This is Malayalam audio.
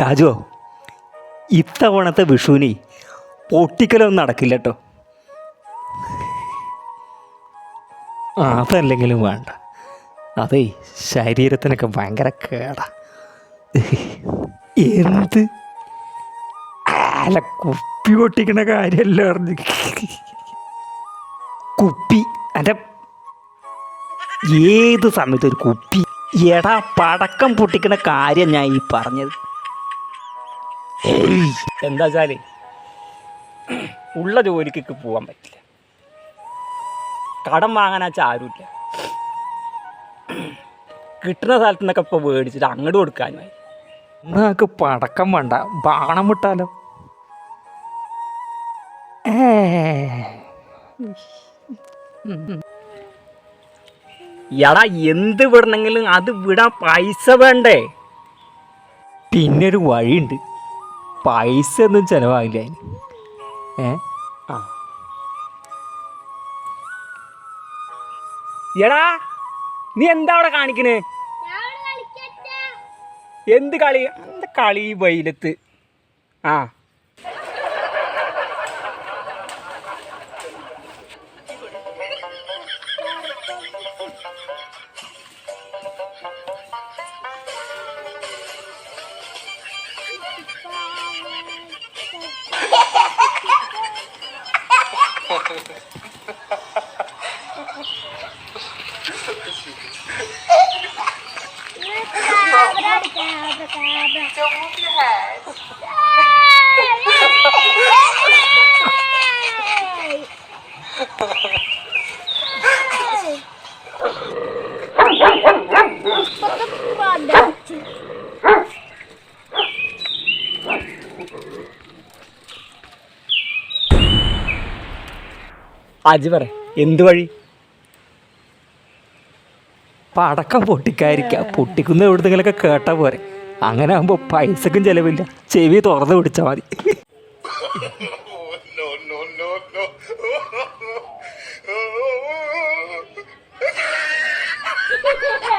രാജുവോ ഇത്തവണത്തെ വിഷുവിനെ പൊട്ടിക്കലൊന്നും നടക്കില്ല കേട്ടോ ആ അതല്ലെങ്കിലും വേണ്ട. അതേ ശരീരത്തിനൊക്കെ ഭയങ്കര കേടാ. എന്ത്? അല്ല കുപ്പി പൊട്ടിക്കണ കാര്യമല്ല പറഞ്ഞു. കുപ്പി എന്റെ ഏത് സമയത്ത് ഒരു കുപ്പി. എടാ പടക്കം പൊട്ടിക്കുന്ന കാര്യം ഞാൻ ഈ പറഞ്ഞത്. എന്താ വെച്ചാൽ ഉള്ള ജോലിക്ക് പോകാൻ പറ്റില്ല. കടം വാങ്ങാനാച്ച ആരുമില്ല കിട്ടുന്ന സ്ഥലത്ത് നിന്നൊക്കെ ഇപ്പോൾ മേടിച്ചിട്ട് അങ്ങോട്ട് കൊടുക്കാനുമായി നിങ്ങൾക്ക് പടക്കം വേണ്ട? ബാണം വിട്ടാലോ എടാ എന്ത് വിടണമെങ്കിലും അത് വിടാൻ പൈസ വേണ്ടേ? പിന്നൊരു ഒരു വഴിയുണ്ട്. പൈസ ഒന്നും ചിലവാകില്ല അതിന്. ഏ? ആ. എടാ നീ എന്താ അവിടെ കാണിക്കണേ? എന്ത് കളി? എന്താ കളി വെയിലത്ത്? ആ. Cabra, cabra, cabra. Estou muito errado. Aji പറ എന്ത് വഴി? പടക്കം പൊട്ടിക്കായിരിക്കാം പൊട്ടിക്കുന്ന എവിടുന്നെങ്കിലൊക്കെ കേട്ടാൽ പോരെ. അങ്ങനെ ആകുമ്പോൾ പൈസക്കും ചിലവില്ല. ചെവി തുറന്ന് പിടിച്ചാൽ മതി.